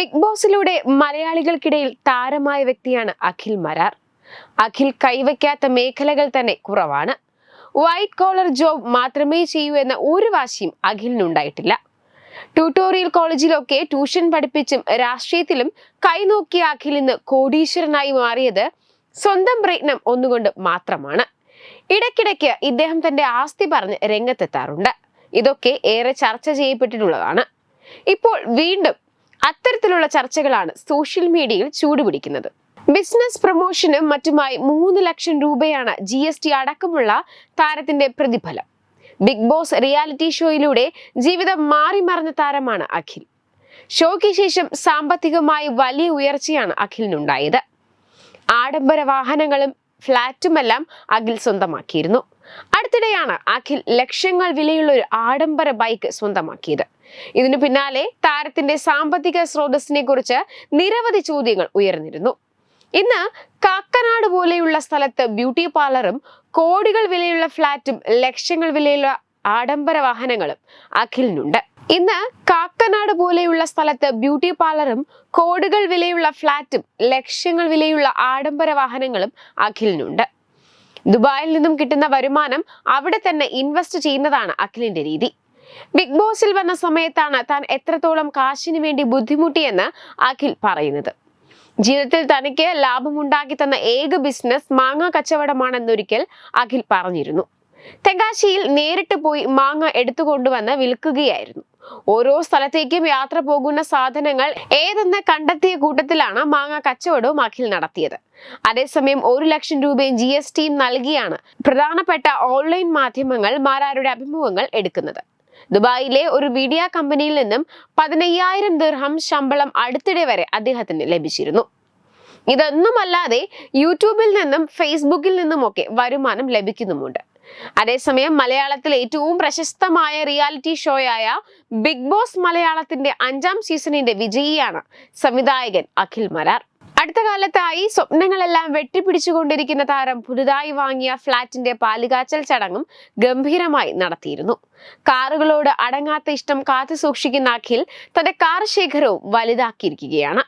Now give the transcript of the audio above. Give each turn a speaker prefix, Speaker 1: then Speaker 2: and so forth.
Speaker 1: Big ബോസിലൂടെ മലയാളികൾക്കിടയിൽ താരമായ വ്യക്തിയാണ് അഖിൽ മരാർ. അഖിൽ കൈവയ്ക്കാത്ത മേഖലകൾ തന്നെ കുറവാണ്. വൈറ്റ് കോളർ ജോബ് മാത്രമേ ചെയ്യൂ എന്ന ഒരു വാശിയും അഖിലിനുണ്ടായിട്ടില്ല. ട്യൂട്ടോറിയൽ കോളേജിലൊക്കെ ട്യൂഷൻ പഠിപ്പിച്ചും രാഷ്ട്രീയത്തിലും കൈനോക്കിയ അഖിൽ ഇന്ന് കോടീശ്വരനായി മാറിയത് സ്വന്തം പ്രയത്നം ഒന്നുകൊണ്ട് മാത്രമാണ്. ഇടയ്ക്കിടയ്ക്ക് ഇദ്ദേഹം തന്റെ ആസ്തി പറഞ്ഞ് രംഗത്തെത്താറുണ്ട്. ഇതൊക്കെ ഏറെ ചർച്ച ചെയ്യപ്പെട്ടിട്ടുള്ളതാണ്. ഇപ്പോൾ വീണ്ടും അത്തരത്തിലുള്ള ചർച്ചകളാണ് സോഷ്യൽ മീഡിയയിൽ ചൂടുപിടിക്കുന്നത്. ബിസിനസ് പ്രൊമോഷനും മറ്റുമായി മൂന്ന് ലക്ഷം രൂപയാണ് ജി എസ് ടി അടക്കമുള്ള താരത്തിന്റെ പ്രതിഫലം. ബിഗ് ബോസ് റിയാലിറ്റി ഷോയിലൂടെ ജീവിതം മാറി മറിഞ്ഞ താരമാണ് അഖിൽ. ഷോയ്ക്ക് ശേഷം സാമ്പത്തികമായി വലിയ ഉയർച്ചയാണ് അഖിലിനുണ്ടായത്. ആഡംബര വാഹനങ്ങളും ഫ്ളാറ്റുമെല്ലാം അഖിൽ സ്വന്തമാക്കിയിരുന്നു. അടുത്തിടെയാണ് അഖിൽ ലക്ഷങ്ങൾ വിലയുള്ള ഒരു ആഡംബര ബൈക്ക് സ്വന്തമാക്കിയത്. ഇതിനു പിന്നാലെ താരത്തിന്റെ സാമ്പത്തിക സ്രോതസ്സിനെ കുറിച്ച് നിരവധി ചോദ്യങ്ങൾ ഉയർന്നിരുന്നു. ഇന്ന് കാക്കനാട് പോലെയുള്ള സ്ഥലത്ത് ബ്യൂട്ടി പാർലറും കോടികൾ വിലയുള്ള ഫ്ലാറ്റും ലക്ഷങ്ങൾ വിലയുള്ള ആഡംബര വാഹനങ്ങളും അഖിലിനുണ്ട്. ഇന്ന് കാക്കനാട് പോലെയുള്ള സ്ഥലത്ത് ബ്യൂട്ടി പാർലറും കോടികൾ വിലയുള്ള ഫ്ലാറ്റും ലക്ഷങ്ങൾ വിലയുള്ള ആഡംബര വാഹനങ്ങളും അഖിലിനുണ്ട്. ദുബായിൽ നിന്നും കിട്ടുന്ന വരുമാനം അവിടെ തന്നെ ഇൻവെസ്റ്റ് ചെയ്യുന്നതാണ് അഖിലിന്റെ രീതി. ബിഗ് ബോസിൽ വന്ന സമയത്താണ് താൻ എത്രത്തോളം കാശിന് വേണ്ടി ബുദ്ധിമുട്ടിയെന്ന് അഖിൽ പറയുന്നത്. ജീവിതത്തിൽ തനിക്ക് ലാഭമുണ്ടാക്കി തന്ന ഏക ബിസിനസ് മാങ്ങ കച്ചവടമാണെന്നൊരിക്കൽ അഖിൽ പറഞ്ഞിരുന്നു. തെങ്കാശിയിൽ നേരിട്ട് പോയി മാങ്ങ എടുത്തുകൊണ്ടുവന്ന് വിൽക്കുകയായിരുന്നു. ഓരോ സ്ഥലത്തേക്കും യാത്ര പോകുന്ന സാധനങ്ങൾ ഏതെന്ന് കണ്ടെത്തിയ കൂട്ടത്തിലാണ് മാങ്ങ കച്ചവടവും അഖിൽ നടത്തിയത്. അതേസമയം ഒരു ലക്ഷം രൂപയും ജി എസ് ടിയും നൽകിയാണ് പ്രധാനപ്പെട്ട ഓൺലൈൻ മാധ്യമങ്ങൾ മാരാരുടെ അഭിമുഖങ്ങൾ എടുക്കുന്നത്. ദുബായിലെ ഒരു മീഡിയ കമ്പനിയിൽ നിന്നും പതിനയ്യായിരം ദിർഹം ശമ്പളം അടുത്തിടെ വരെ അദ്ദേഹത്തിന് ലഭിച്ചിരുന്നു. ഇതൊന്നുമല്ലാതെ യൂട്യൂബിൽ നിന്നും ഫേസ്ബുക്കിൽ നിന്നുമൊക്കെ വരുമാനം ലഭിക്കുന്നുമുണ്ട്. അതേസമയം മലയാളത്തിലെ ഏറ്റവും പ്രശസ്തമായ റിയാലിറ്റി ഷോയായ ബിഗ് ബോസ് മലയാളത്തിന്റെ അഞ്ചാം സീസണിന്റെ വിജയിയാണ് സംവിധായകൻ അഖിൽ മരാർ അടുത്ത കാലത്തായി സ്വപ്നങ്ങളെല്ലാം വെട്ടിപ്പിടിച്ചുകൊണ്ടിരിക്കുന്ന താരം പുതുതായി വാങ്ങിയ ഫ്ളാറ്റിന്റെ പാലുകാച്ചൽ ചടങ്ങും ഗംഭീരമായി നടത്തിയിരുന്നു. കാറുകളോട് അടങ്ങാത്ത ഇഷ്ടം കാത്തു സൂക്ഷിക്കുന്ന അഖിൽ തന്റെ കാർ ശേഖരവും വലുതാക്കിയിരിക്കുകയാണ്.